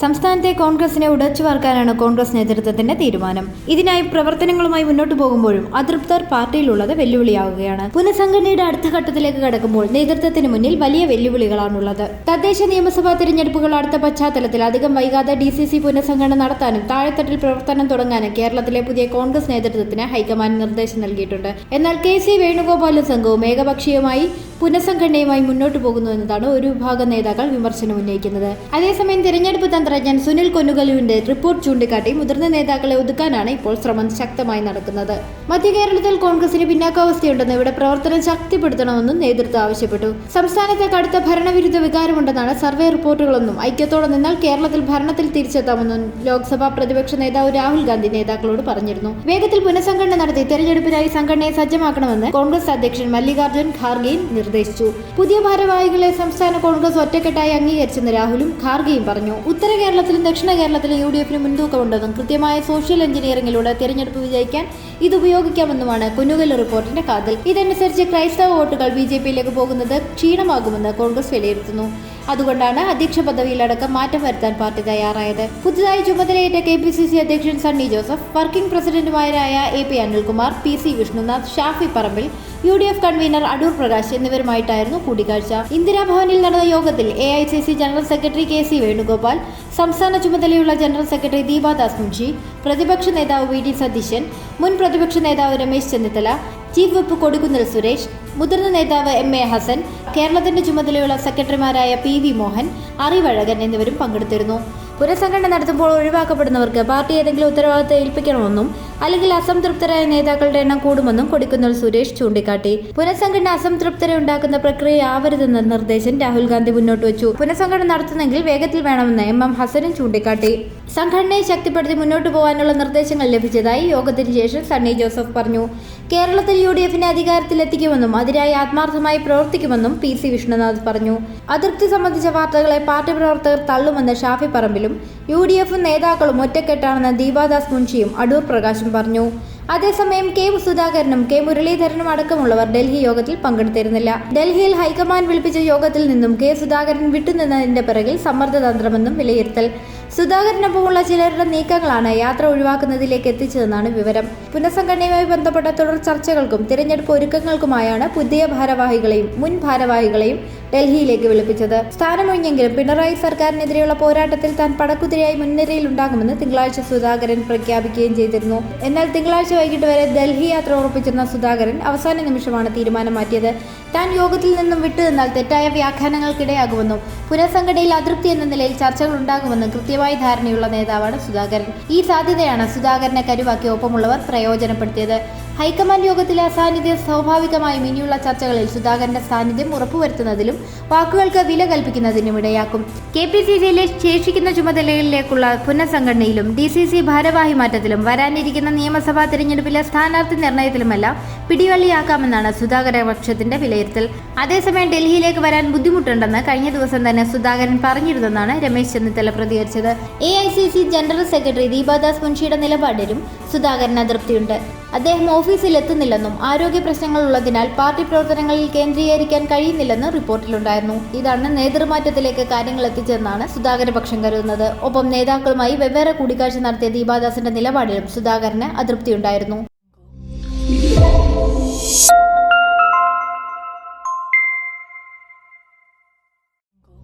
സംസ്ഥാനത്തെ കോൺഗ്രസിനെ ഉടച്ചു വാർക്കാനാണ് കോൺഗ്രസ് നേതൃത്വത്തിന്റെ തീരുമാനം. ഇതിനായി പ്രവർത്തനങ്ങളുമായി മുന്നോട്ട് പോകുമ്പോഴും അതൃപ്തർ പാർട്ടിയിലുള്ളത് വെല്ലുവിളിയാവുകയാണ്. പുനഃസംഘടനയുടെ അടുത്ത ഘട്ടത്തിലേക്ക് കടക്കുമ്പോൾ നേതൃത്വത്തിന് മുന്നിൽ വലിയ വെല്ലുവിളികളാണുള്ളത്. തദ്ദേശ നിയമസഭാ തിരഞ്ഞെടുപ്പുകൾ അടുത്ത പശ്ചാത്തലത്തിൽ അധികം വൈകാതെ ഡി സി സി പുനഃസംഘടന നടത്താനും താഴെത്തട്ടിൽ പ്രവർത്തനം തുടങ്ങാനും കേരളത്തിലെ പുതിയ കോൺഗ്രസ് നേതൃത്വത്തിന് ഹൈക്കമാൻഡ് നിർദ്ദേശം നൽകിയിട്ടുണ്ട്. എന്നാൽ കെ സി വേണുഗോപാലും സംഘവും ഏകപക്ഷീയമായി പുനഃസംഘടനയുമായി മുന്നോട്ട് പോകുന്നു എന്നതാണ് ഒരു വിഭാഗം നേതാക്കൾ വിമർശനം ഉന്നയിക്കുന്നത്. അതേസമയം തിരഞ്ഞെടുപ്പ് തന്ത്രജ്ഞൻ സുനിൽ കൊന്നുകലുവിന്റെ റിപ്പോർട്ട് ചൂണ്ടിക്കാട്ടി മുതിർന്ന നേതാക്കളെ ഒതുക്കാനാണ് ഇപ്പോൾ ശ്രമം ശക്തമായി നടക്കുന്നത്. മധ്യ കേരളത്തിൽ കോൺഗ്രസിന് പിന്നാക്കാവസ്ഥയുണ്ടെന്ന് ഇവിടെ പ്രവർത്തനം ശക്തിപ്പെടുത്തണമെന്നും നേതൃത്വം ആവശ്യപ്പെട്ടു. സംസ്ഥാനത്തെ കടുത്ത ഭരണവിരുദ്ധ വികാരമുണ്ടെന്നാണ് സർവേ റിപ്പോർട്ടുകളൊന്നും ഐക്യത്തോടെ നിന്നാൽ കേരളത്തിൽ ഭരണത്തിൽ തിരിച്ചെത്താമെന്നും ലോക്സഭാ പ്രതിപക്ഷ നേതാവ് രാഹുൽ ഗാന്ധി നേതാക്കളോട് പറഞ്ഞിരുന്നു. വേഗത്തിൽ പുനഃസംഘടന നടത്തി തെരഞ്ഞെടുപ്പിനായി സംഘടനയെ സജ്ജമാക്കണമെന്ന് കോൺഗ്രസ് അധ്യക്ഷൻ മല്ലികാർജുൻ ഖാർഗെയും നിർദ്ദേശിച്ചു. പുതിയ ഭാരവാഹികളെ സംസ്ഥാന കോൺഗ്രസ് ഒറ്റക്കെട്ടായി അംഗീകരിച്ചെന്ന് രാഹുലും ഖാർഗെയും പറഞ്ഞു. ഉത്തര കേരളത്തിലും ദക്ഷിണ കേരളത്തിലും യു ഡി എഫിന് മുൻതൂക്കമുണ്ടെന്നും കൃത്യമായ സോഷ്യൽ എഞ്ചിനീയറിംഗിലൂടെ തിരഞ്ഞെടുപ്പ് വിജയിക്കാൻ ഇത് ഉപയോഗിക്കാമെന്നുമാണ് കുന്നുകൽ റിപ്പോർട്ടിന്റെ കാതൽ. ഇതനുസരിച്ച് ക്രൈസ്തവ വോട്ടുകൾ ബി ജെ പിയിലേക്ക് പോകുന്നത് ക്ഷീണമാകുമെന്ന് കോൺഗ്രസ് വിലയിരുത്തുന്നു. അതുകൊണ്ടാണ് അധ്യക്ഷ പദവിയിലടക്കം മാറ്റം വരുത്താൻ പാർട്ടി തയ്യാറായത്. പുതുതായി ചുമതലയേറ്റ കെ പി സി സി അധ്യക്ഷൻ സണ്ണി ജോസഫ് വർക്കിംഗ് പ്രസിഡന്റുമാരായ A P Anilkumar P C Vishnunath Shafi Parambil U D F convenor Adoor Prakash എന്നിവരുമായിട്ടായിരുന്നു കൂടിക്കാഴ്ച. ഇന്ദിരാഭവനിൽ നടന്ന യോഗത്തിൽ A I C C general secretary K C Venugopal സംസ്ഥാന ചുമതലയുള്ള ജനറൽ സെക്രട്ടറി ദീപാദാസ് മുൻഷി പ്രതിപക്ഷ നേതാവ് വി ഡി സതീശൻ മുൻ പ്രതിപക്ഷ നേതാവ് രമേശ് ചെന്നിത്തല ചീഫ് വിപ്പ് കൊടുക്കുന്നിൽ സുരേഷ് മുതിർന്ന നേതാവ് എം എ ഹസൻ കേരളത്തിന്റെ ചുമതലയുള്ള സെക്രട്ടറിമാരായ പി വി മോഹൻ അറിവഴകൻ എന്നിവരും പങ്കെടുത്തിരുന്നു. പുനഃസംഘടന നടത്തുമ്പോൾ ഒഴിവാക്കപ്പെടുന്നവർക്ക് പാർട്ടി ഏതെങ്കിലും ഉത്തരവാദിത്തം ഏൽപ്പിക്കണമെന്നും അല്ലെങ്കിൽ അസംതൃപ്തരായ നേതാക്കളുടെ എണ്ണം കൂടുമെന്നും കൊടിക്കുന്നിൽ സുരേഷ് ചൂണ്ടിക്കാട്ടി. പുനഃസംഘടന അസംതൃപ്തരെ ഉണ്ടാക്കുന്ന പ്രക്രിയ ആവരുതെന്ന നിർദ്ദേശം രാഹുൽ ഗാന്ധി മുന്നോട്ട് വെച്ചു. പുനഃസംഘടന നടത്തുന്നെങ്കിൽ വേഗത്തിൽ വേണമെന്ന് എം എം ഹസനും ചൂണ്ടിക്കാട്ടി. സംഘടനയെ ശക്തിപ്പെടുത്തി മുന്നോട്ട് പോകാനുള്ള നിർദ്ദേശങ്ങൾ ലഭിച്ചതായി യോഗത്തിന് ശേഷം സണ്ണി ജോസഫ് പറഞ്ഞു. കേരളത്തിൽ യു ഡി എഫിനെ അധികാരത്തിലെത്തിക്കുമെന്നും അതിനായി ആത്മാർത്ഥമായി പ്രവർത്തിക്കുമെന്നും പി സി വിഷ്ണുനാഥ് പറഞ്ഞു. അതിർത്തി സംബന്ധിച്ച വാർത്തകളെ പാർട്ടി പ്രവർത്തകർ തള്ളുമെന്ന് ഷാഫി പറമ്പിലും യു ഡി എഫും നേതാക്കളും ഒറ്റക്കെട്ടാണെന്ന് ദീപാദാസ് മുൻഷിയും അടൂർ പ്രകാശും പറഞ്ഞു. അതേസമയം കെ സുധാകരനും കെ മുരളീധരനും അടക്കമുള്ളവർ ഡൽഹി യോഗത്തിൽ പങ്കെടുത്തിരുന്നില്ല. ഡൽഹിയിൽ ഹൈക്കമാൻഡ് വിളിപ്പിച്ച യോഗത്തിൽ നിന്നും കെ സുധാകരൻ വിട്ടുനിന്നതിന്റെ പിറകിൽ സമ്മർദ്ദതന്ത്രമെന്നും വിലയിരുത്തൽ. സുധാകരനൊപ്പമുള്ള ചിലരുടെ നീക്കങ്ങളാണ് യാത്ര ഒഴിവാക്കുന്നതിലേക്ക് എത്തിച്ചതെന്നാണ് വിവരം. പുനഃസംഘടനയുമായി ബന്ധപ്പെട്ട തുടർ ചർച്ചകൾക്കും തിരഞ്ഞെടുപ്പ് ഒരുക്കങ്ങൾക്കുമായാണ് പുതിയ ഭാരവാഹികളെയും മുൻ ഭാരവാഹികളെയും ഡൽഹിയിലേക്ക് വിളിപ്പിച്ചത്. സ്ഥാനമൊഴിഞ്ഞെങ്കിലും പിണറായി സർക്കാരിനെതിരെയുള്ള പോരാട്ടത്തിൽ താൻ പടക്കുതിരയായി മുൻനിരയിലുണ്ടാകുമെന്ന് തിങ്കളാഴ്ച സുധാകരൻ പ്രഖ്യാപിക്കുകയും ചെയ്തിരുന്നു. എന്നാൽ തിങ്കളാഴ്ച വൈകിട്ട് വരെ ഡൽഹി യാത്ര ഉറപ്പിച്ചിരുന്ന സുധാകരൻ അവസാന നിമിഷമാണ് തീരുമാനം മാറ്റിയത്. താൻ യോഗത്തിൽ നിന്നും വിട്ടുനിന്നാൽ തെറ്റായ വ്യാഖ്യാനങ്ങൾക്കിടയാകുമെന്നും പുനഃസംഘടനയിൽ അതൃപ്തി എന്ന നിലയിൽ ചർച്ചകൾ ഉണ്ടാകുമെന്നും കൃത്യമായി ധാരണയുള്ള നേതാവാണ് സുധാകരൻ. ഈ സാധ്യതയാണ് സുധാകരനെ കരുവാക്കി ഒപ്പമുള്ളവർ പ്രയോജനപ്പെടുത്തിയത്. ഹൈക്കമാൻഡ് യോഗത്തിലെ അസാന്നിധ്യം സ്വാഭാവികമായും ഇനിയുള്ള ചർച്ചകളിൽ സുധാകരന്റെ സാന്നിധ്യം ഉറപ്പുവരുത്തുന്നതിലും വാക്കുകൾക്ക് വില കൽപ്പിക്കുന്നതിനും ഇടയാക്കും കെ പി സി സിയിലെ ശേഷിക്കുന്ന ചുമതലകളിലേക്കുള്ള പുനഃസംഘടനയിലും ഡി സി സി ഭാരവാഹി മാറ്റത്തിലും വരാനിരിക്കുന്ന നിയമസഭാ തിരഞ്ഞെടുപ്പിലെ സ്ഥാനാർത്ഥി നിർണയത്തിലുമെല്ലാം പിടിവള്ളിയാക്കാമെന്നാണ് സുധാകര പക്ഷത്തിന്റെ വിലയിരുത്തൽ. അതേസമയം ഡൽഹിയിലേക്ക് വരാൻ ബുദ്ധിമുട്ടുണ്ടെന്ന് കഴിഞ്ഞ ദിവസം തന്നെ സുധാകരൻ പറഞ്ഞിരുന്നെന്നാണ് രമേശ് ചെന്നിത്തല പ്രതികരിച്ചത്. A I C C general secretary Deepa Das മുൻഷിയുടെ നിലപാടിലും സുധാകരന് അതൃപ്തിയുണ്ട്. അദ്ദേഹം ഓഫീസിൽ എത്തുന്നില്ലെന്നും ആരോഗ്യ പ്രശ്നങ്ങൾ ഉള്ളതിനാൽ പാർട്ടി പ്രവർത്തനങ്ങളിൽ കേന്ദ്രീകരിക്കാൻ കഴിയുന്നില്ലെന്നും റിപ്പോർട്ടിലുണ്ടായിരുന്നു. ഇതാണ് നേതൃമാറ്റത്തിലേക്ക് കാര്യങ്ങൾ എത്തിച്ചെന്നാണ് സുധാകര പക്ഷം കരുതുന്നത്. ഒപ്പം നേതാക്കളുമായി വെവ്വേറെ കൂടിക്കാഴ്ച നടത്തിയ ദീപാദാസിന്റെ നിലപാടിലും സുധാകരന് അതൃപ്തിയുണ്ടായിരുന്നു.